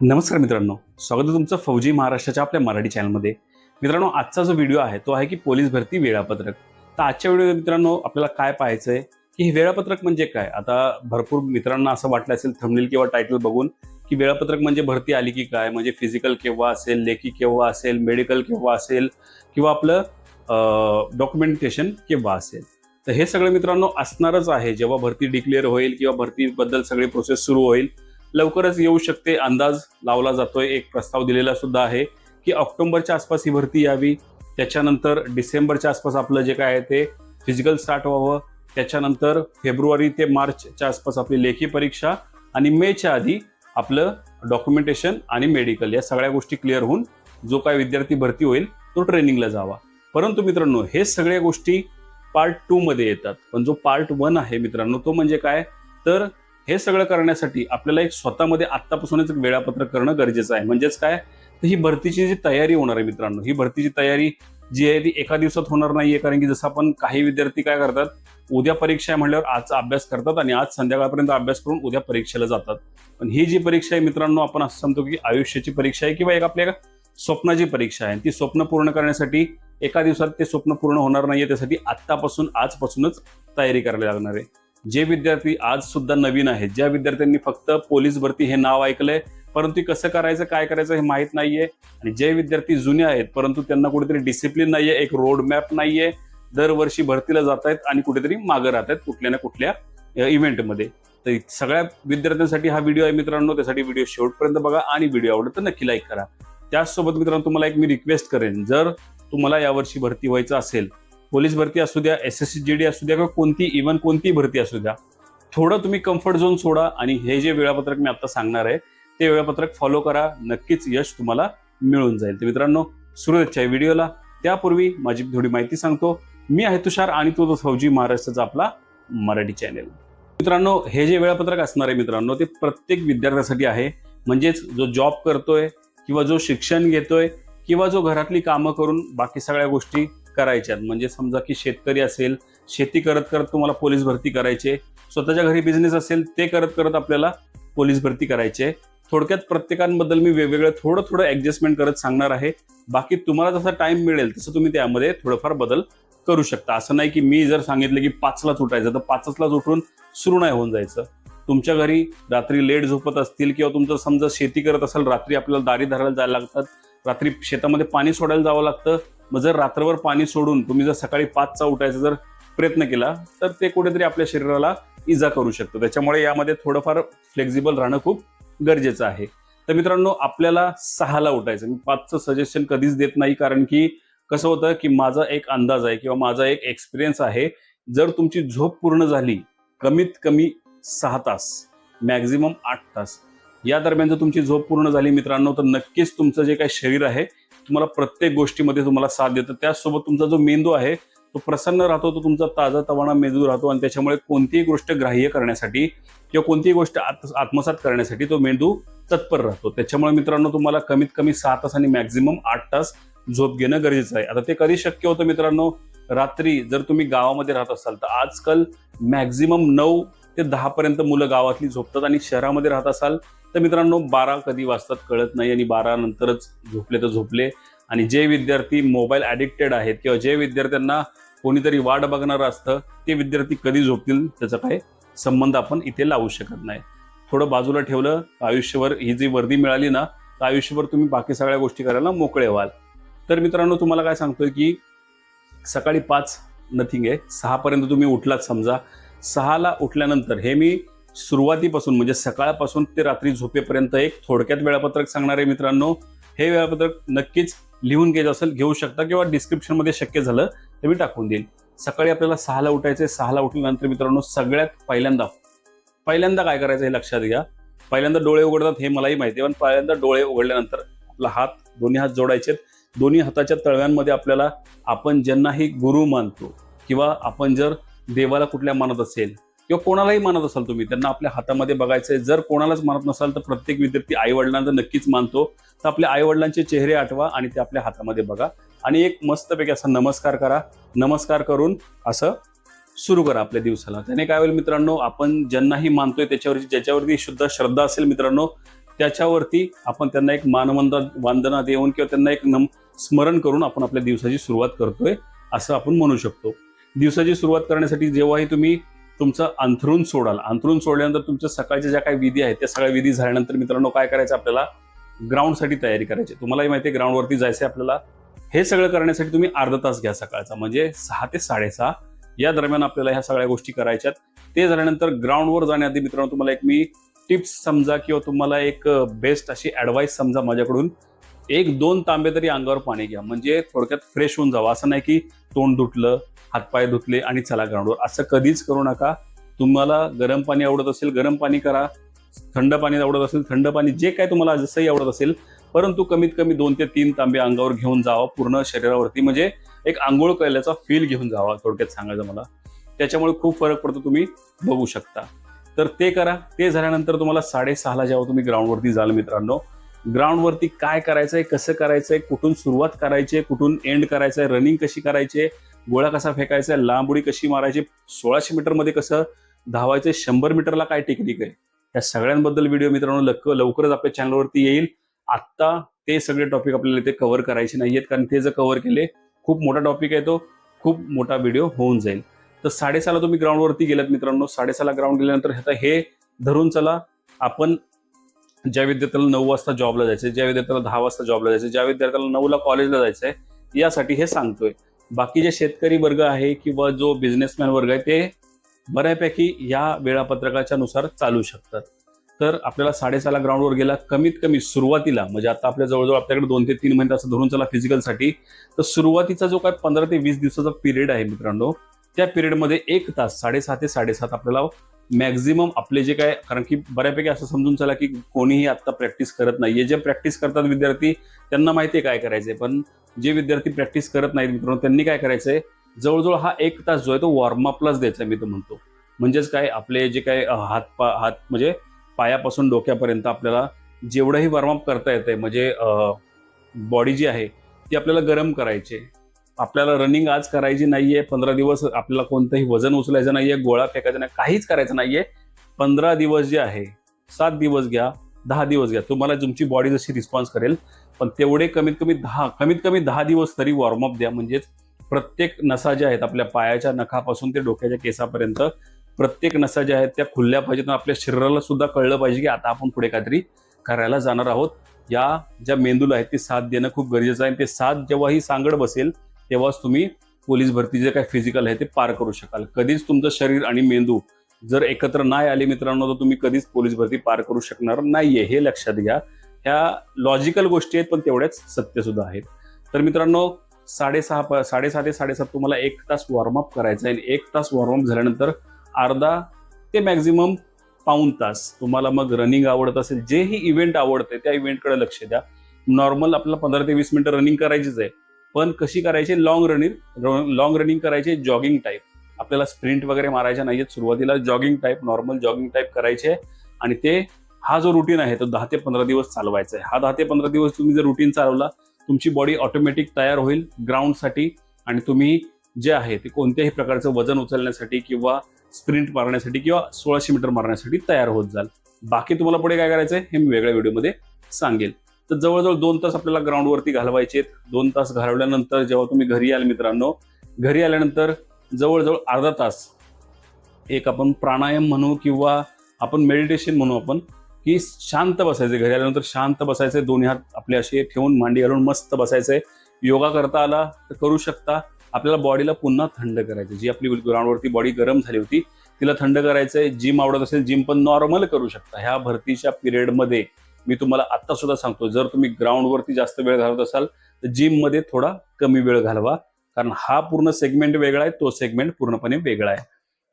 नमस्कार मित्रांनो स्वागत आहे तुमचं फौजी महाराष्ट्राच्या आपल्या मराठी चॅनलमध्ये. मित्रांनो आजचा जो व्हिडिओ आहे तो आहे की पोलीस भरती वेळापत्रक. तर आजच्या व्हिडिओ मित्रांनो आपल्याला काय पाहायचं आहे की हे वेळापत्रक म्हणजे काय? आता भरपूर मित्रांना असं वाटलं असेल थंबनेल किंवा टायटल बघून की वेळापत्रक म्हणजे भरती आली की काय? म्हणजे फिजिकल केव्हा असेल लेखी केव्हा असेल मेडिकल केव्हा असेल किंवा आपलं डॉक्युमेंटेशन केव्हा असेल? तर हे सगळं मित्रांनो असणारच आहे. जेव्हा भरती डिक्लेअर होईल किंवा भरतीबद्दल सगळी प्रोसेस सुरू होईल लवकरच येऊ शकते. अंदाज लावला जातोय. एक प्रस्ताव दिलेला सुद्धा आहे की ऑक्टोबरच्या आसपास ही भरती यावी. त्याच्यानंतर डिसेंबरच्या आसपास आपलं जे काय आहे ते फिजिकल स्टार्ट व्हावं. त्याच्यानंतर फेब्रुवारी ते मार्चच्या आसपास आपली लेखी परीक्षा आणि मेच्या आधी आपलं डॉक्युमेंटेशन आणि मेडिकल या सगळ्या गोष्टी क्लिअर होऊन जो काय विद्यार्थी भरती होईल तो ट्रेनिंगला जावा. परंतु मित्रांनो हे सगळ्या गोष्टी पार्ट टू मध्ये येतात. पण जो पार्ट वन आहे मित्रांनो तो म्हणजे काय? तर हे सगळं करण्यासाठी आपल्याला एक स्वतःमध्ये आत्तापासूनच एक वेळापत्रक करणं गरजेचं आहे. म्हणजेच काय? तर ही भरतीची जी तयारी होणार आहे मित्रांनो ही भरतीची तयारी जी आहे ती एका दिवसात होणार नाहीये कारण की जसं आपण काही विद्यार्थी काय करतात उद्या परीक्षा आहे म्हणल्यावर आज अभ्यास करतात आणि आज संध्याकाळपर्यंत अभ्यास करून उद्या परीक्षेला जातात. पण ही जी परीक्षा आहे मित्रांनो आपण असं सांगतो की आयुष्याची परीक्षा आहे किंवा एक आपल्या स्वप्नाची परीक्षा आहे. ती स्वप्न पूर्ण करण्यासाठी एका दिवसात ते स्वप्न पूर्ण होणार नाहीये त्यासाठी आत्तापासून आजपासूनच तयारी करायला लागणार आहे. जे विद्यार्थी आज सुद्धा नवीन आहेत ज्या विद्यार्थ्यांनी फक्त पोलीस भरती हे नाव ऐकलंय परंतु कसं करायचं काय करायचं हे माहीत नाहीये. आणि जे विद्यार्थी जुने आहेत परंतु त्यांना कुठेतरी डिसिप्लिन नाहीये एक रोड मॅप नाहीये दरवर्षी भरतीला जात आहेत आणि कुठेतरी मागं राहत आहेत कुठल्या ना कुठल्या इव्हेंटमध्ये तर सगळ्या विद्यार्थ्यांसाठी हा व्हिडिओ आहे मित्रांनो त्यासाठी व्हिडिओ शेवटपर्यंत बघा आणि व्हिडिओ आवडत तर नक्की लाईक करा. त्याचसोबत मित्रांनो तुम्हाला एक मी रिक्वेस्ट करेन जर तुम्हाला यावर्षी भरती व्हायचं असेल पोलीस भरती असू द्या S S C G D असू द्या किंवा कोणती इव्हन कोणती भरती असू द्या थोडं तुम्ही कम्फर्ट झोन सोडा आणि हे जे वेळापत्रक मी आता सांगणार आहे ते वेळापत्रक फॉलो करा नक्कीच यश तुम्हाला मिळून जाईल. तर मित्रांनो सुरुवातच्या व्हिडिओला त्यापूर्वी माझी थोडी माहिती सांगतो. मी आहे तुषार आणि तो फौजी महाराष्ट्राचा आपला मराठी चॅनेल मित्रांनो हे जे वेळापत्रक असणार आहे मित्रांनो ते प्रत्येक विद्यार्थ्यासाठी आहे. म्हणजेच जो जॉब करतोय किंवा जो शिक्षण घेतोय किंवा जो घरातली कामं करून बाकी सगळ्या गोष्टी करायच्यात म्हणजे समजा की शेतकरी असेल शेती करत करत तुम्हाला पोलीस भरती करायचे. स्वतःच्या घरी बिझनेस असेल ते करत करत आपल्याला पोलीस भरती करायचे. थोडक्यात प्रत्येकांबद्दल मी वेगवेगळं थोडं थोडं ऍडजस्टमेंट करत सांगणार आहे. बाकी तुम्हाला जसा टाइम मिळेल तसं तुम्ही त्यामध्ये थोडंफार बदल करू शकता. असं नाही की मी जर सांगितलं की पाचलाच उठायचं तर पाचलाच उठून सुरू नाही होऊन जायचं. तुमच्या घरी रात्री लेट झोपत असतील किंवा तुमचं समजा शेती करत असाल रात्री आपल्याला दारी धरायला जायला लागतात. रात्री शेतामध्ये पाणी सोडायला जावं लागतं. मग जर रात्रभर पाणी सोडून तुम्ही जर सकाळी पाचचा उठायचा जर प्रयत्न केला तर ते कुठेतरी आपल्या शरीराला इजा करू शकतं. त्याच्यामुळे यामध्ये थोडंफार फ्लेक्झिबल राहणं खूप गरजेचं आहे. तर मित्रांनो आपल्याला सहाला उठायचं मी पाचचं सजेशन कधीच देत नाही कारण की कसं होतं की माझा एक अंदाज आहे किंवा माझा एक एक्सपिरियन्स आहे. जर तुमची झोप पूर्ण झाली कमीत कमी सहा तास मॅक्झिमम आठ तास या दरम्यान जर तुमची झोप पूर्ण झाली मित्रांनो तर नक्कीच तुमचं जे काही शरीर आहे तुम्हाला प्रत्येक गोष्टीमध्ये तुम्हाला साथ देतं. त्याचसोबत तुमचा जो मेंदू आहे तो प्रसन्न राहतो तो तुमचा ताजा तवाणा मेंदू राहतो आणि त्याच्यामुळे कोणतीही गोष्ट ग्राह्य करण्यासाठी किंवा कोणतीही गोष्ट आत- आत्मसात करण्यासाठी तो मेंदू तत्पर राहतो. त्याच्यामुळे मित्रांनो तुम्हाला कमीत कमी सहा तास आणि मॅक्झिमम आठ तास झोप घेणं गरजेचं आहे. आता ते कधी शक्य होतं मित्रांनो? रात्री जर तुम्ही गावामध्ये राहत असाल तर आजकाल मॅक्झिमम नऊ ते दहापर्यंत मुलं गावातली झोपतात आणि शहरामध्ये राहत असाल तर मित्रांनो बारा कधी वाजतात कळत नाही आणि बारा नंतरच झोपले तर झोपले. आणि जे विद्यार्थी मोबाईल ॲडिक्टेड आहेत किंवा जे विद्यार्थ्यांना कोणीतरी वाट बघणार असतं ते विद्यार्थी कधी झोपतील त्याचा काय संबंध आपण इथे लावू शकत नाही. थोडं बाजूला ठेवलं आयुष्यभर ही जी वर्दी मिळाली ना तर आयुष्यभर तुम्ही बाकी सगळ्या गोष्टी करायला मोकळे व्हाल. तर मित्रांनो तुम्हाला काय सांगतोय की सकाळी पाच नथिंग आहे. सहापर्यंत तुम्ही उठलात समजा. सहाला उठल्यानंतर हे मी सुरुवातीपासून म्हणजे सकाळपासून ते रात्री झोपेपर्यंत एक थोडक्यात वेळापत्रक सांगणार आहे मित्रांनो. हे वेळापत्रक नक्कीच लिहून घ्यायचं असेल घेऊ शकता किंवा डिस्क्रिप्शनमध्ये शक्य झालं तर मी टाकून देईन. सकाळी आपल्याला सहाला उठायचं आहे. सहाला उठल्यानंतर मित्रांनो सगळ्यात पहिल्यांदा पहिल्यांदा काय करायचं हे लक्षात घ्या. पहिल्यांदा डोळे उघडतात हे मलाही माहिती आहे पण पहिल्यांदा डोळे उघडल्यानंतर आपला हात दोन्ही हात जोडायचे दोन्ही हाताच्या तळव्यांमध्ये आपल्याला आपण ज्यांनाही गुरु मानतो किंवा आपण जर देवाला कुठल्या मानत असेल किंवा कोणालाही मानत असाल तुम्ही त्यांना आपल्या हातामध्ये बघायचंय. जर कोणालाच मानत नसाल तर प्रत्येक विद्यार्थी आई वडिलांना नक्कीच मानतो. तर आपल्या आई वडिलांचे चेहरे आठवा आणि ते आपल्या हातामध्ये बघा. आणि एक मस्तपैकी असा नमस्कार करा. नमस्कार करून असं सुरू करा आपल्या दिवसाला. त्याने काय होईल मित्रांनो आपण ज्यांनाही मानतोय त्याच्यावरची ज्याच्यावरती शुद्ध श्रद्धा असेल मित्रांनो त्याच्यावरती आपण त्यांना एक मानवंदा वंदना देऊन किंवा त्यांना एक नम स्मरण करून आपण आपल्या दिवसाची सुरुवात करतोय असं आपण म्हणू शकतो. दिवसाची सुरुवात करण्यासाठी जेव्हाही तुम्ही तुमचं अंथरून सोडाल अंथरून सोडल्यानंतर तुमच्या सकाळच्या ज्या काही विधी आहेत त्या सगळ्या विधी झाल्यानंतर मित्रांनो काय करायचं आपल्याला? ग्राउंडसाठी तयारी करायची. तुम्हालाही माहिती आहे ग्राउंडवरती जायचं आपल्याला. हे सगळं करण्यासाठी तुम्ही अर्धा तास घ्या सकाळचा म्हणजे सहा ते साडेसहा. या दरम्यान आपल्याला ह्या सगळ्या गोष्टी करायच्यात. ते झाल्यानंतर ग्राउंडवर जाण्याआधी मित्रांनो तुम्हाला एक मी टिप्स समजा किंवा तुम्हाला एक बेस्ट अशी ॲडवाईस समजा माझ्याकडून. एक दोन तांबे तरी अंगावर पाणी घ्या. म्हणजे थोडक्यात फ्रेश होऊन जावं. असं नाही की तोंड धुतलं हातपाय धुतले आणि चला ग्राउंडवर असं कधीच करू नका. तुम्हाला गरम पाणी आवडत असेल गरम पाणी करा. थंड पाणी आवडत असेल थंड पाणी जे काय तुम्हाला जसंही आवडत असेल परंतु कमीत कमी दोन ते तीन तांबे अंगावर घेऊन जावं पूर्ण शरीरावरती. म्हणजे एक आंघोळ केल्याचा फील घेऊन जावा थोडक्यात सांगायचं मला. त्याच्यामुळे खूप फरक पडतो तुम्ही बघू शकता. तर ते करा. ते झाल्यानंतर तुम्हाला साडेसहाला जेव्हा तुम्ही ग्राउंडवरती जाल मित्रांनो ग्राउंडवरती काय करायचंय कसं करायचंय कुठून सुरुवात करायची कुठून एंड करायचंय रनिंग कशी करायची गोळा कसा फेकायचा लांब उडी कशी मारायची सोळाशे मीटरमध्ये कसं धावायचं शंभर मीटरला काय टेक्निक आहे या सगळ्यांबद्दल व्हिडिओ मित्रांनो लवकर लवकरच आपल्या चॅनलवरती येईल. आत्ता ते सगळे टॉपिक आपल्याला इथे कव्हर करायचे नाहीयेत कारण ते जर कव्हर केले खूप मोठा टॉपिक आहे तो खूप मोठा व्हिडिओ होऊन जाईल. तर साडेसहाला तुम्ही ग्राउंडवरती गेलात मित्रांनो साडेसहाला ग्राउंड गेल्यानंतर आता हे धरून चला आपण ज्या विद्यार्थ्याला नऊ वाजता जॉबला जायचं ज्या विद्यार्थ्याला दहा वाजता जॉबला जायचं ज्या विद्यार्थ्याला नऊला कॉलेजला जायचंय यासाठी हे सांगतोय. बाकी जे शेतकरी वर्ग आहे किंवा जो बिझनेसमॅन वर्ग आहे ते बऱ्यापैकी या वेळापत्रकाच्या नुसार चालू शकतात. तर आपल्याला साडेसहाला ग्राउंडवर गेला कमीत कमी सुरुवातीला म्हणजे आता आपल्या जवळजवळ आपल्याकडे दोन ते तीन महिने असं धरून चला फिजिकलसाठी तर सुरुवातीचा जो काय पंधरा ते वीस दिवसाचा पिरियड आहे मित्रांनो त्या पिरियडमध्ये एक तास साडेसहा ते साडेसात आपल्याला मॅक्झिमम आपले जे काय कारण की बऱ्यापैकी असं समजून चला की कोणीही आता प्रॅक्टिस करत नाहीये जे प्रॅक्टिस करतात विद्यार्थी त्यांना माहिती आहे काय करायचंय. पण जे विद्यार्थी प्रॅक्टिस करत नाहीत मित्रांनो त्यांनी काय करायचंय? जवळजवळ हा एक तास जो आहे तो वॉर्मअपलाच द्यायचा मी तो म्हणतो. म्हणजेच काय आपले जे काय हात पा हात म्हणजे पायापासून डोक्यापर्यंत आपल्याला जेवढंही वॉर्मअप करता येतंय म्हणजे बॉडी जी आहे ती आपल्याला गरम करायची आहे. आपल्याला रनिंग आज करायची नाहीये पंधरा दिवस आपल्याला कोणतंही वजन उचलायचं नाहीये गोळा फेकायचा नाही काहीच करायचं नाहीये. पंधरा दिवस जे आहे सात दिवस घ्या दहा दिवस घ्या तुम्हाला तुमची बॉडी जशी रिस्पॉन्स करेल. पण तेवढे कमीत कमी दहा कमीत कमी दहा दिवस तरी वॉर्मअप द्या. म्हणजेच प्रत्येक नसा ज्या आहेत आपल्या पायाच्या नखापासून ते डोक्याच्या केसापर्यंत प्रत्येक नसा ज्या आहेत त्या खुलल्या पाहिजेत. आपल्या शरीराला सुद्धा कळलं पाहिजे की आता आपण पुढे काहीतरी करायला जाणार आहोत. या ज्या मेंदूला आहेत ते साथ देणं खूप गरजेचं आहे. आणि ते साथ जेव्हा ही सांगड बसेल तेव्हाच तुम्ही पोलीस भरती जे काय फिजिकल आहे ते पार करू शकाल. कधीच तुमचं शरीर आणि मेंदू जर एकत्र नाही आले मित्रांनो तर तुम्ही कधीच पोलीस भरती पार करू शकणार नाहीये हे लक्षात घ्या. ह्या लॉजिकल गोष्टी आहेत पण तेवढ्याच सत्य सुद्धा आहेत. तर मित्रांनो साडेसहा प- साडेसहा ते साडेसात तुम्हाला एक तास वॉर्मअप करायचा आहे. एक तास वॉर्मअप झाल्यानंतर अर्धा ते मॅक्झिमम पाऊन तास तुम्हाला मग रनिंग आवडत असेल. जेही इव्हेंट आवडते त्या इव्हेंटकडे लक्ष द्या. नॉर्मल आपल्याला पंधरा ते वीस मिनिटं रनिंग करायचीच आहे. पण कशी करायची? लॉंग रनिंग लॉंग रनिंग करायचे जॉगिंग टाईप आपल्याला स्प्रिंट वगैरे मारायच्या नाहीयेत. सुरुवातीला jogging type normal jogging type करायचे. आणि ते हा जो रुटीन आहे तो दहा ते पंधरा दिवस चालवायचा आहे हा दहा ते पंधरा दिवस तुम्ही जर रुटीन चालवला तुमची बॉडी ऑटोमॅटिक तयार होईल ग्राउंडसाठी आणि तुम्ही जे आहे ते कोणत्याही प्रकारचं वजन उचलण्यासाठी किंवा स्प्रिंट मारण्यासाठी किंवा सोळाशे मीटर मारण्यासाठी तयार होत जाल. बाकी तुम्हाला पुढे काय करायचं आहे हे मी वेगळ्या व्हिडिओमध्ये सांगेल. तर जवळजवळ दोन तास आपल्याला ग्राउंडवरती घालवायचे दोन तास घालवल्यानंतर जेव्हा तुम्ही घरी याल मित्रांनो घरी आल्यानंतर जवळजवळ अर्धा तास एक आपण प्राणायाम म्हणू किंवा आपण मेडिटेशन म्हणू आपण की शांत बसायचे. घरी आल्यानंतर शांत बसायचे. दोन्ही हात आपले असे ठेवून मांडी घालून मस्त बसायचंय योगा करता आला तर करू शकता. आपल्याला बॉडीला पुन्हा थंड करायचं जी आपली ग्राउंडवरती बॉडी गरम झाली होती तिला थंड करायचंय. जिम आवडत असेल जिम पण नॉर्मल करू शकता. ह्या भरतीच्या पिरियडमध्ये मी तुम्हाला आता सुद्धा सांगतो जर तुम्ही ग्राउंडवरती जास्त वेळ घालवत असाल तर जिममध्ये थोडा कमी वेळ घालवा. कारण हा पूर्ण सेगमेंट वेगळा आहे तो सेगमेंट पूर्णपणे वेगळा आहे.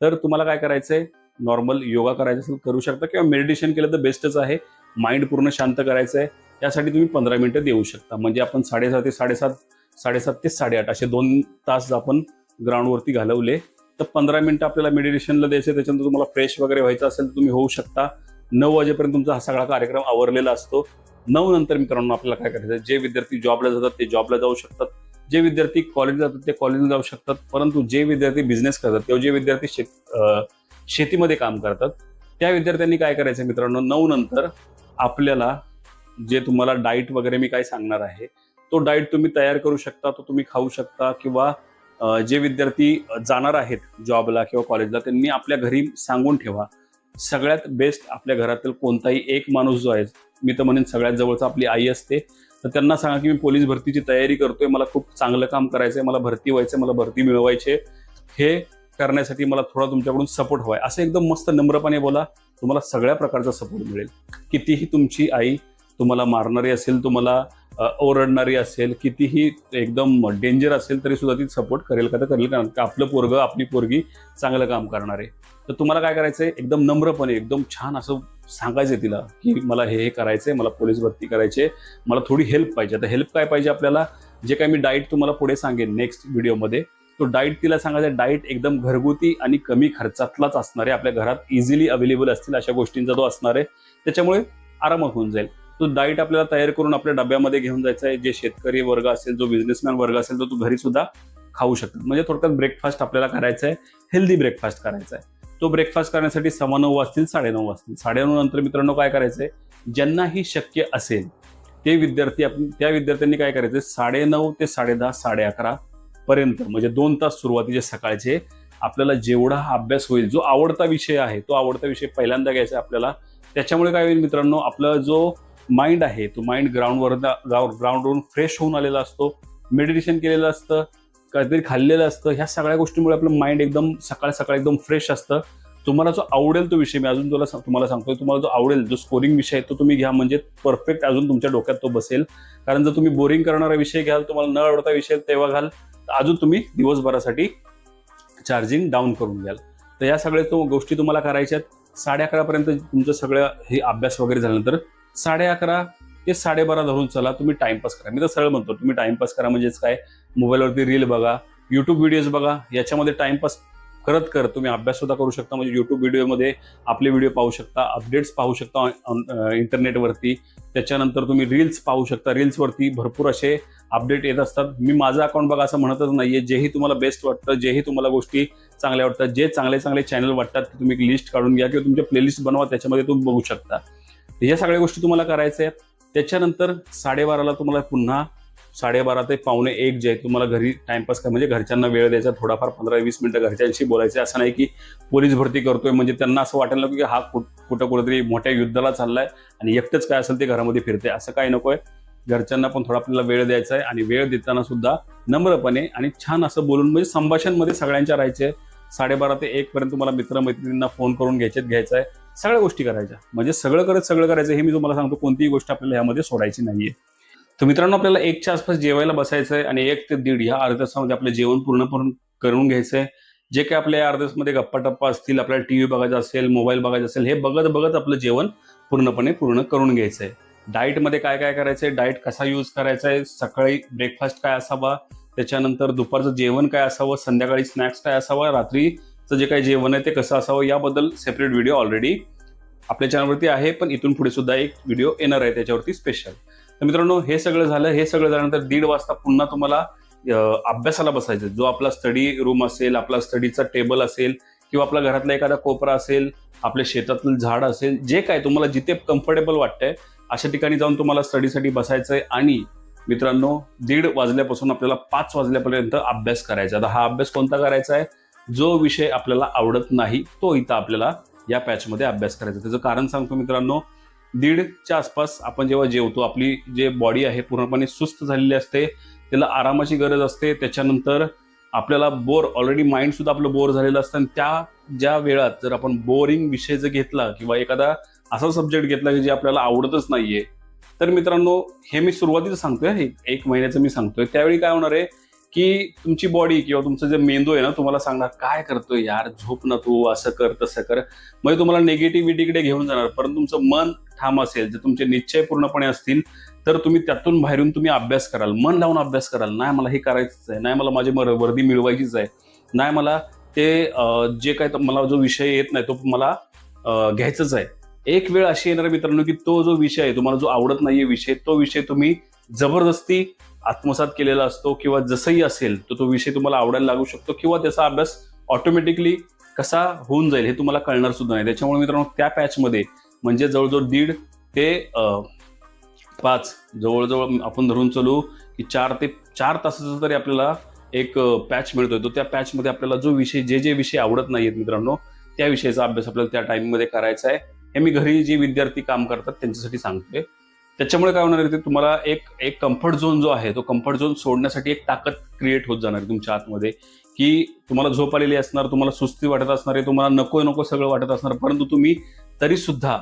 तर तुम्हाला काय करायचंय? नॉर्मल योगा करायचं असेल करू शकता. किंवा मेडिटेशन केलं तर बेस्टच आहे. माइंड पूर्ण शांत करायचं आहे त्यासाठी तुम्ही पंधरा मिनिटं देऊ शकता. म्हणजे आपण साडेसहा ते साडेसात साडेसात ते साडेआठ असे दोन तास आपण ग्राउंडवरती घालवले. तर पंधरा मिनिटं आपल्याला मेडिटेशनला द्यायचं त्याच्यानंतर तुम्हाला फ्रेश वगैरे व्हायचं असेल तर तुम्ही होऊ शकता. नऊ वाजेपर्यंत तुमचा हा सगळा कार्यक्रम आवरलेला असतो. नऊ नंतर मित्रांनो आपल्याला काय करायचं? जे विद्यार्थी जॉबला जातात ते जॉबला जाऊ शकतात. जे विद्यार्थी कॉलेजला जातात ते कॉलेजला जाऊ शकतात. परंतु जे विद्यार्थी बिझनेस करतात किंवा जे विद्यार्थी शेत शेतीमध्ये काम करतात त्या विद्यार्थ्यांनी काय करायचं मित्रांनो? नऊ नंतर आपल्याला जे तुम्हाला डाईट वगैरे मी काय सांगणार आहे तो डाईट तुम्ही तयार करू शकता तो तुम्ही खाऊ शकता किंवा जे विद्यार्थी जाणार आहेत जॉबला किंवा कॉलेजला त्यांनी आपल्या घरी सांगून ठेवा. सगळ्यात बेस्ट आपल्या घरातील कोणताही एक माणूस जो आहे मी तर म्हणेन सगळ्यात जवळचा आपली आई असते. तर त्यांना सांगा की मी पोलीस भरतीची तयारी करतोय मला खूप चांगलं काम करायचंय मला भरती व्हायचंय मला भरती मिळवायचे हे करण्यासाठी मला थोडा तुमच्याकडून सपोर्ट हवाय. असं एकदम मस्त नम्रपणे बोला तुम्हाला सगळ्या प्रकारचा सपोर्ट मिळेल. कितीही तुमची आई तुम्हाला मारणारी असेल तुम्हाला ओरडणारी असेल कितीही एकदम डेंजर असेल तरी सुद्धा ती सपोर्ट करेल का? तर करेल कारण का आपलं पोरगं आपली पोरगी चांगलं काम करणार. आहे तर तुम्हाला काय करायचं आहे एकदम नम्रपणे एकदम छान असं सांगायचं तिला की मला हे हे करायचंय मला पोलीस भरती करायचे मला थोडी हेल्प पाहिजे. आता हेल्प काय पाहिजे आपल्याला? जे काय मी डाईट तुम्हाला पुढे सांगेन नेक्स्ट व्हिडिओमध्ये तो डाईट तिला सांगायचा डाईट एकदम घरगुती आणि कमी खर्चातलाच असणार आहे. आपल्या घरात इझिली अवेलेबल असतील अशा गोष्टींचा तो असणार आहे. त्याच्यामुळे आरामात होऊन जाईल. तो डाईट आपल्याला तयार करून आपल्या डब्यामध्ये घेऊन जायचा आहे. जे शेतकरी वर्ग असेल जो बिझनेसमॅन वर्ग असेल तो तू घरी सुद्धा खाऊ शकतात म्हणजे थोडक्यात ब्रेकफास्ट आपल्याला करायचा आहे. हेल्दी ब्रेकफास्ट करायचा आहे. तो ब्रेकफास्ट करण्यासाठी सव्वा नऊ वाजतील साडेनऊ वाजतील. साडेनऊ नंतर मित्रांनो काय करायचं आहे? ज्यांनाही शक्य असेल ते विद्यार्थी आपण त्या विद्यार्थ्यांनी काय करायचं साडेनऊ ते साडेदहा साडे अकरा पर्यंत म्हणजे दोन तास सुरुवातीचे सकाळचे आपल्याला जेवढा हा अभ्यास होईल जो आवडता विषय आहे तो आवडता विषय पहिल्यांदा घ्यायचा आहे आपल्याला. त्याच्यामुळे काय होईल मित्रांनो आपला जो माइंड आहे तो माइंड ग्राउंडवर ग्राउंडवरून फ्रेश होऊन आलेला असतो. मेडिटेशन केलेलं असतं काहीतरी खाल्लेलं असतं. ह्या सगळ्या गोष्टींमुळे आपलं माइंड एकदम सकाळ सकाळ एकदम फ्रेश असतं. तुम्हाला जो आवडेल तो विषय मी अजून तुला तुम्हाला सांगतोय तुम्हाला जो आवडेल जो स्कोरिंग विषय आहे तो तुम्ही घ्या. म्हणजे परफेक्ट अजून तुमच्या डोक्यात तो बसेल. कारण जर तुम्ही बोरिंग करणारा विषय घ्याल तुम्हाला न आवडता विषय तेव्हा घाल. तर अजून तुम्ही दिवसभरासाठी चार्जिंग डाऊन करून घ्याल. तर या सगळ्या तो गोष्टी तुम्हाला करायच्या आहेत साडे अकरापर्यंत तुमचं सगळं हे अभ्यास वगैरे झाल्यानंतर साडे अकरा ते साडेबारा धरून चला तुम्ही टाइमपास करा. मी तर सरळ म्हणतो तुम्ही टाइमपास करा म्हणजेच काय? मोबाईलवरती रील बघा युट्यूब व्हिडिओज बघा याच्यामध्ये टाइमपास करत करत तुम्ही अभ्यास सुद्धा करू शकता म्हणजे युट्यूब व्हिडिओमध्ये आपले व्हिडिओ पाहू शकता अपडेट्स पाहू शकता इंटरनेटवरती त्याच्यानंतर तुम्ही रील्स पाहू शकता. रील्सवरती भरपूर असे अपडेट येत असतात. मी माझं अकाउंट बघा असं म्हणतच नाहीये. जेही तुम्हाला बेस्ट वाटतं जेही तुम्हाला गोष्टी चांगल्या वाटतात जे चांगले चांगले चॅनल वाटतात ते तुम्ही एक लिस्ट काढून घ्या किंवा तुमच्या प्लेलिस्ट बनवा त्याच्यामध्ये तुम्ही बघू शकता. या सगळ्या गोष्टी तुम्हाला करायच्या आहेत. त्याच्यानंतर साडेबाराला तुम्हाला पुन्हा साडेबारा ते पावणे एक जे आहे तुम्हाला घरी टाइमपास काय म्हणजे घरच्यांना वेळ द्यायचा थोडाफार पंधरा वीस मिनिटं घरच्यांशी बोलायचं असं नाही की पोलीस भरती करतोय म्हणजे त्यांना असं वाटायला नको की हा कुठं कुठेतरी मोठ्या युद्धाला चाललाय आणि एकटंच काय असेल ते घरामध्ये फिरते असं काय नकोय. घरच्यांना पण थोडा आपल्याला वेळ द्यायचा आहे आणि वेळ देताना सुद्धा नम्रपणे आणि छान असं बोलून म्हणजे संभाषणमध्ये सगळ्यांच्या राहायचे. साडेबारा ते एक पर्यंत तुम्हाला मित्रमैत्रिणींना फोन करून घ्यायचे घ्यायचा आहे सगळ्या गोष्टी करायच्या. म्हणजे सगळं करत सगळं करायचं हे मी तुम्हाला सांगतो. कोणतीही गोष्ट आपल्याला ह्यामध्ये सोडायची नाहीये. तर मित्रांनो आपल्याला एकच्या आसपास जेवायला बसायचं आहे आणि एक ते दीड ह्या अर्ध्या तासामध्ये आपलं जेवण पूर्णपणे करून घ्यायचंय. जे काही आपल्या या अर्ध्या गप्पा टप्पा असतील आपल्याला टीव्ही बघायचा असेल मोबाईल बघायचा असेल हे बघत बघत आपलं जेवण पूर्णपणे पूर्ण करून घ्यायचं आहे डाएटमध्ये काय काय करायचं आहे डाएट कसा यूज करायचा आहे सकाळी ब्रेकफास्ट काय असावा त्याच्यानंतर दुपारचं जेवण काय असावं संध्याकाळी स्नॅक्स काय असावा रात्री जे काही जेवण आहे ते कसं असावं याबद्दल सेपरेट व्हिडिओ ऑलरेडी आपल्या चॅनलवरती आहे पण इथून पुढे सुद्धा एक व्हिडिओ येणार आहे त्याच्यावरती स्पेशल तर मित्रांनो हे सगळं झालं. हे सगळं झाल्यानंतर दीड वाजता पुन्हा तुम्हाला अभ्यासाला बसायचं. जो आपला स्टडी रूम असेल आपला स्टडीचा टेबल असेल किंवा आपल्या घरातला एखादा कोपरा असेल आपल्या शेतातलं झाड असेल जे काय तुम्हाला जिथे कम्फर्टेबल वाटतंय अशा ठिकाणी जाऊन तुम्हाला स्टडीसाठी बसायचं आहे आणि मित्रांनो दीड वाजल्यापासून आपल्याला पाच वाजल्यापर्यंत अभ्यास करायचा. आता हा अभ्यास कोणता करायचा आहे? जो विषय आपल्याला आवडत नाही तो इथं आपल्याला या पॅचमध्ये अभ्यास करायचा. त्याचं कारण सांगतो मित्रांनो दीडच्या आसपास आपण जेव्हा जेवतो आपली जे बॉडी आहे पूर्णपणे सुस्त झालेली असते त्याला आरामाची गरज असते त्याच्यानंतर आपल्याला बोर ऑलरेडी माइंड सुद्धा आपलं बोर झालेलं असतं आणि त्या ज्या वेळात जर आपण बोरिंग विषय जर घेतला किंवा एखादा असा सब्जेक्ट घेतला की जे आपल्याला आवडतच नाहीये तर मित्रांनो हे मी सुरुवातीचं सांगतोय एक महिन्याचं मी सांगतोय. त्यावेळी काय होणार आहे की तुमची बॉडी किंवा तुमचं जे मेंदू आहे ना तुम्हाला सांगणार काय करतोय यार? झोप ना तू असं कर तसं कर. म्हणजे तुम्हाला निगेटिव्हिटीकडे घेऊन जाणार परंतु तुमचं मन ठाम असेल जर तुमचे निश्चय पूर्णपणे असतील तर तुम्ही त्यातून बाहेरून तुम्ही अभ्यास कराल. मन लावून अभ्यास कराल. नाही मला हे करायचंच आहे. नाही मला माझी मर- वर्दी मिळवायचीच आहे. नाही मला ते जे काय मला जो विषय येत नाही तो मला घ्यायचाच घ्यायचंच आहे. एक वेळ अशी येणार मित्रांनो की तो जो विषय आहे तुम्हाला जो आवडत नाहीये विषय तो विषय तुम्ही जबरदस्ती आत्मसात केलेला असतो किंवा जसंही असेल तर तो विषय तुम्हाला आवडायला लागू शकतो किंवा त्याचा अभ्यास ऑटोमॅटिकली कसा होऊन जाईल हे तुम्हाला कळणार सुद्धा नाही. त्याच्यामुळे मित्रांनो त्या पॅचमध्ये म्हणजे जवळजवळ दीड ते पाच जवळजवळ आपण धरून चालू की चार ते चार तासाचा तरी आपल्याला एक पॅच मिळतोय. तो त्या पॅचमध्ये आपल्याला जो विषय जे जे विषय आवडत नाहीयेत मित्रांनो त्या विषयाचा अभ्यास आपल्याला त्या टाइममध्ये करायचा आहे. हे मी घरी जे विद्यार्थी काम करतात त्यांच्यासाठी सांगतोय. त्याच्यामुळे काय होणार आहे ते तुम्हाला एक एक कम्फर्ट झोन जो आहे तो कम्फर्ट झोन सोडण्यासाठी एक ताकद क्रिएट होत जाणार आहे तुमच्या आतमध्ये. की तुम्हाला झोप आलेली असणार तुम्हाला सुस्ती वाटत असणार आहे तुम्हाला नको नको सगळं वाटत असणार परंतु तुम्ही तरी सुद्धा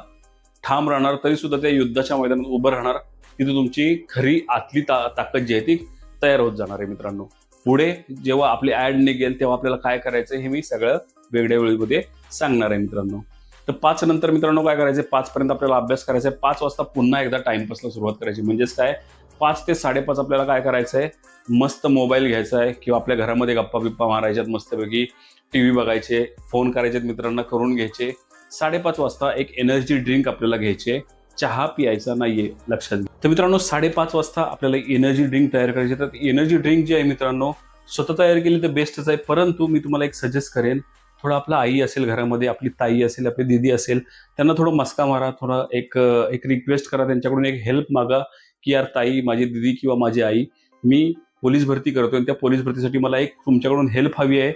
ठाम राहणार तरी सुद्धा त्या युद्धाच्या मैदानात उभं राहणार. तिथे तुमची खरी आतली ता ताकद जी आहे ती तयार होत जाणार आहे मित्रांनो. पुढे जेव्हा आपली ऍड निघेल तेव्हा आपल्याला काय करायचं हे मी सगळं वेगळ्या वेळीमध्ये सांगणार आहे मित्रांनो. तर पाच नंतर मित्रांनो काय करायचं? पाच पर्यंत आपल्याला अभ्यास करायचा आहे. पाच वाजता पुन्हा एकदा टाइमपासला सुरुवात करायची. म्हणजेच काय? पाच ते साडेपाच आपल्याला काय करायचं आहे? मस्त मोबाईल घ्यायचा आहे. किंवा आपल्या घरामध्ये गप्पा बिप्पा मारायच्यात मस्तपैकी टी व्ही बघायचे फोन करायचे मित्रांना करून घ्यायचे. साडेपाच वाजता एक एनर्जी ड्रिंक आपल्याला घ्यायचे चहा पियायचा नाहीये लक्षात घ्या. तर मित्रांनो साडेपाच वाजता आपल्याला एनर्जी ड्रिंक तयार करायची तर एनर्जी ड्रिंक जी आहे मित्रांनो स्वतः तयार केली तर बेस्टच आहे. परंतु मी तुम्हाला एक सजेस्ट करेन थोडं आपला आई असेल घरामध्ये आपली ताई असेल आपली दिदी असेल त्यांना थोडं मस्का मारा थोडा एक एक रिक्वेस्ट करा त्यांच्याकडून एक हेल्प मागा की यार ताई माझी दिदी किंवा माझी आई मी पोलीस भरती करतोय आणि त्या पोलीस भरतीसाठी मला एक तुमच्याकडून हेल्प हवी आहे.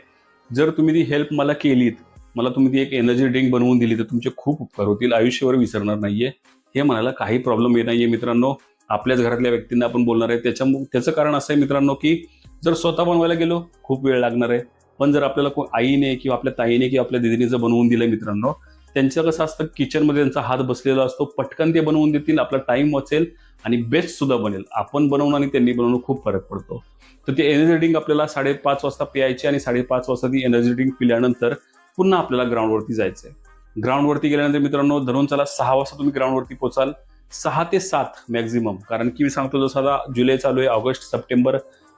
जर तुम्ही ती हेल्प मला केलीत मला तुम्ही ती एक एनर्जी ड्रिंक बनवून दिली तर तुमचे खूप उपकार होतील. आयुष्यभर विसरणार नाहीये. हे म्हणायला काही प्रॉब्लेम येत नाहीये मित्रांनो. आपल्याच घरातल्या व्यक्तींना आपण बोलणार आहे. त्याच्या त्याचं कारण असं आहे मित्रांनो की जर स्वतः बनवायला गेलो खूप वेळ लागणार आहे. पण जर आपल्याला कोण आईने किंवा आपल्या ताईने किंवा आपल्या दिदीने जर बनवून दिलं मित्रांनो त्यांचं कसं असतं किचनमध्ये त्यांचा हात बसलेला असतो पटकन ते बनवून देतील आपला टाइम वाचेल आणि बेस्ट सुद्धा बनेल. आपण बनवणं आणि त्यांनी बनवणं खूप फरक पडतो. तर ते एनर्जी ड्रिंक आपल्याला साडेपाच वाजता प्यायची आणि साडेपाच वाजता ती एनर्जी ड्रिंक पिल्यानंतर पुन्हा आपल्याला ग्राउंडवरती जायचं आहे ग्राउंडवरती गेल्यानंतर मित्रांनो धरून चला सहा वाजता तुम्ही ग्राउंडवरती पोचाल. सहा ते सात मॅक्झिमम कारण की मी सांगतो जसं आता जुलै चालू आहे ऑगस्ट सप्टेंबर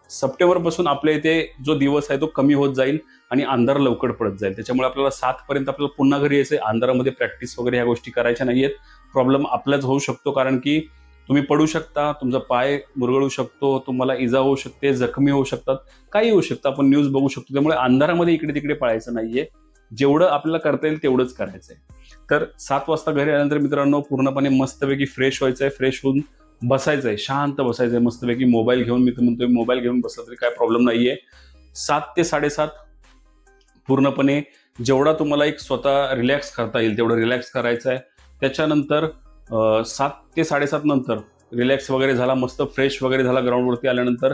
सप्टेंबरपासून आपल्या इथे जो दिवस आहे तो कमी होत जाईल आणि अंधार लवकर पडत जाईल. त्याच्यामुळे आपल्याला सातपर्यंत आपल्याला पुन्हा घरी यायचंय. अंधारामध्ये प्रॅक्टिस वगैरे ह्या गोष्टी करायच्या नाहीयेत. प्रॉब्लेम आपलाच होऊ शकतो कारण की तुम्ही पडू शकता तुमचा पाय मुरगळू शकतो तुम्हाला इजा होऊ शकते जखमी होऊ शकतात काही होऊ शकतं. आपण न्यूज बघू शकतो. त्यामुळे अंधारामध्ये इकडे तिकडे पळायचं नाहीये. जेवढं आपल्याला करता येईल तेवढंच करायचंय. तर सात वाजता घरी आल्यानंतर मित्रांनो पूर्णपणे मस्तपैकी फ्रेश व्हायचंय. फ्रेश होऊन बसायचं आहे शांत बसायचं आहे मस्तपैकी मोबाईल घेऊन मी तर म्हणतोय मोबाईल घेऊन बसला तरी काय प्रॉब्लेम नाहीये. सात ते साडेसात पूर्णपणे जेवढा तुम्हाला एक स्वतः रिलॅक्स करता येईल तेवढं रिलॅक्स करायचं आहे त्याच्यानंतर सात ते साडेसात नंतर रिलॅक्स वगैरे झाला मस्त फ्रेश वगैरे झाला ग्राउंडवरती आल्यानंतर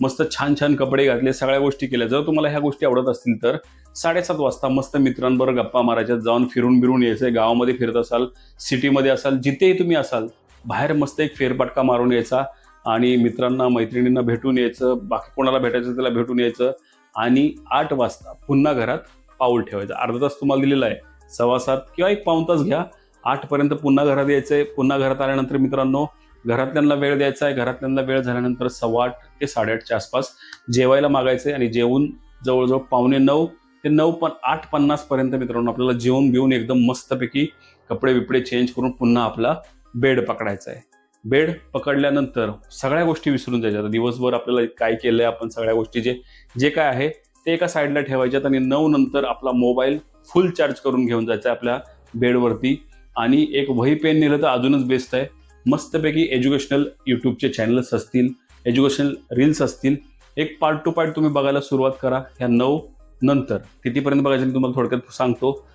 मस्त छान छान कपडे घातले सगळ्या गोष्टी केल्या. जर तुम्हाला ह्या गोष्टी आवडत असतील तर साडेसात वाजता मस्त मित्रांबरोबर गप्पा मारायच्या जाऊन फिरून बिरून यायचं गावामध्ये फिरत असाल सिटीमध्ये असाल जिथेही तुम्ही असाल बाहेर मस्त एक फेरफटका मारून यायचा आणि मित्रांना मैत्रिणींना भेटून यायचं बाकी कोणाला भेटायचं त्याला भेटून यायचं आणि आठ वाजता पुन्हा घरात पाऊल ठेवायचं. अर्धा तास तुम्हाला दिलेला आहे. सव्वा सात किंवा एक पाऊन तास घ्या. आठपर्यंत पुन्हा घरात यायचं आहे पुन्हा घरात आल्यानंतर मित्रांनो घरातल्यांना वेळ द्यायचा आहे. घरातल्यांना वेळ झाल्यानंतर सव्वा आठ ते साडेआठच्या आसपास जेवायला मागायचं आहे आणि जेवून जवळजवळ पावणे नऊ ते नऊ पण आठ पन्नास पर्यंत मित्रांनो आपल्याला जेवून बिवून एकदम मस्तपैकी कपडे बिपडे चेंज करून पुन्हा आपला बेड पकडायचा आहे. बेड पकडल्यानंतर सगळ्या गोष्टी विसरून जायच्या. आता दिवसभर आपल्याला काय केलंय आपण सगळ्या गोष्टी जे जे काय आहे ते एका साईडला ठेवायच्यात आणि नऊ नंतर आपला मोबाईल फुल चार्ज करून घेऊन जायचा आहे आपल्या बेडवरती. आणि एक वही पेन नेलं तर अजूनच बेस्ट आहे. मस्तपैकी एज्युकेशनल युट्यूबचे चॅनल्स असतील एज्युकेशनल रील्स असतील. एक पार्ट टू पार्ट तुम्ही बघायला सुरुवात करा. ह्या नऊ नंतर कितीपर्यंत बघायचं मी तुम्हाला थोडक्यात सांगतो.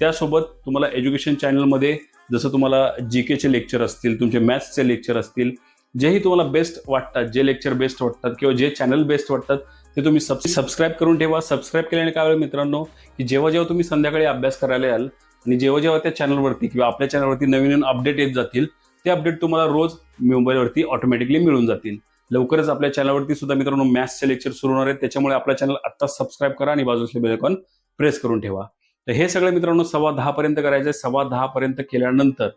त्यासोबत तुम्हाला एज्युकेशन चॅनलमध्ये जसं तुम्हाला जी केचे लेक्चर असतील तुमचे मॅथ्सचे लेक्चर असतील जेही तुम्हाला बेस्ट वाटतात जे लेक्चर बेस्ट वाटतात किंवा जे चॅनल बेस्ट वाटतात ते तुम्ही सब सबस्क्राईब करून ठेवा. सबस्क्राईब केल्याने काय होईल मित्रांनो की जेव्हा जेव्हा तुम्ही संध्याकाळी अभ्यास करायला याल आणि जेव्हा जेव्हा त्या चॅनलवरती किंवा आपल्या चॅनलवरती नवीन नवीन अपडेट येत जातील ते अपडेट तुम्हाला रोज मोबाईलवरती ऑटोमॅटिकली मिळून जातील. लवकरच आपल्या चॅनलवरती सुद्धा मित्रांनो मॅथ्सचे लेक्चर सुरू होणार आहेत. त्याच्यामुळे आपल्या चॅनल आत्ता सबस्क्राईब करा आणि बाजूचे बेलकॉन प्रेस करून ठेवा. तर हे सगळं मित्रांनो सव्वा दहा पर्यंत करायचं आहे सव्वा दहा पर्यंत केल्यानंतर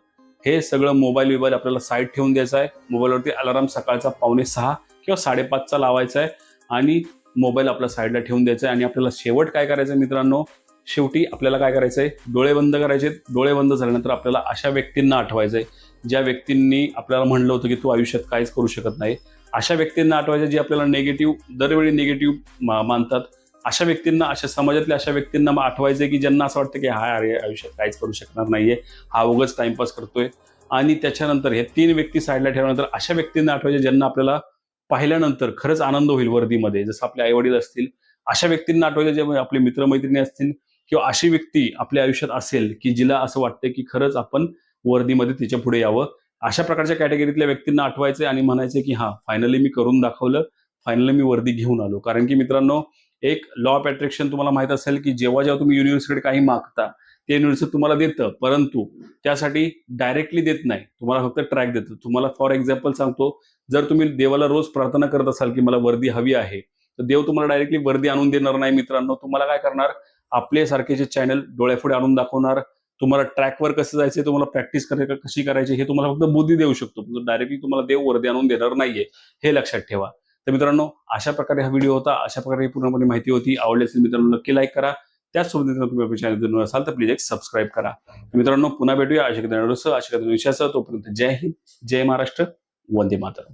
हे सगळं मोबाईल विबाईल आपल्याला साईड ठेवून द्यायचं आहे मोबाईलवरती अलाराम सकाळचा पावणे सहा किंवा साडेपाचचा लावायचा आहे आणि मोबाईल आपल्या साईडला ठेवून द्यायचा आहे आणि आपल्याला शेवट काय करायचं आहे मित्रांनो? शेवटी आपल्याला काय करायचं आहे डोळे बंद करायचे डोळे बंद झाल्यानंतर आपल्याला अशा व्यक्तींना आठवायचं आहे ज्या व्यक्तींनी आपल्याला म्हणलं होतं की तू आयुष्यात काहीच करू शकत नाही. अशा व्यक्तींना आठवायचं जे आपल्याला निगेटिव्ह दरवेळी निगेटिव्ह मानतात. अशा व्यक्तींना अशा समाजातल्या अशा व्यक्तींना मग आठवायचं की ज्यांना असं वाटतं की हा अरे आयुष्यात काहीच करू शकणार नाहीये हा उगच टाइमपास करतोय. आणि त्याच्यानंतर हे तीन व्यक्ती साईडला ठेवल्यानंतर अशा व्यक्तींना आठवायचे ज्यांना आपल्याला पाहिल्यानंतर खरंच आनंद होईल वर्दीमध्ये. जसं आपले आई वडील असतील अशा व्यक्तींना आठवायचे जे म्हणजे आपले मित्रमैत्रिणी असतील किंवा अशी व्यक्ती आपल्या आयुष्यात असेल की जिला असं वाटतं की खरंच आपण वर्दीमध्ये तिच्या पुढे यावं. अशा प्रकारच्या कॅटेगरीतल्या व्यक्तींना आठवायचे आणि म्हणायचे की हा फायनली मी करून दाखवलं फायनली मी वर्दी घेऊन आलो. कारण की मित्रांनो एक लॉ ऑफ अट्रॅक्शन तुम्हाला माहीत असेल की जेव्हा जेव्हा तुम्ही युनिव्हर्सिटी काही मागता ते युनिव्हर्सिटी तुम्हाला देतं परंतु त्यासाठी डायरेक्टली देत नाही. तुम्हाला फक्त ट्रॅक देतं. तुम्हाला फॉर एक्झाम्पल सांगतो जर तुम्ही देवाला रोज प्रार्थना करत असाल की मला वर्दी हवी आहे तर देव तुम्हाला डायरेक्टली वर्दी आणून देणार नाही मित्रांनो. तुम्हाला काय करणार? आपले सारखेचे चॅनल डोळ्यापुढे आणून दाखवणार. तुम्हाला ट्रॅकवर कसं जायचं तुम्हाला प्रॅक्टिस करायचं कशी करायची हे तुम्हाला फक्त बुद्धी देऊ शकतो. डायरेक्टली तुम्हाला देव वर्दी आणून देणार नाहीये. हे लक्षात ठेवा. तर मित्रांनो अशा प्रकारे हा व्हिडिओ होता. अशा प्रकारे पूर्णपणे माहिती होती. आवडली असेल मित्रांनो नक्की लाईक करा. त्याचसोबत मित्रांनो तुम्ही आपल्या चॅनल असाल तर प्लीज एक सबस्क्राईब करा. मित्रांनो पुन्हा भेटूया. अशा कधी अशा कधी विषयासह तोपर्यंत जय हिंद जय महाराष्ट्र वंदे मातरम.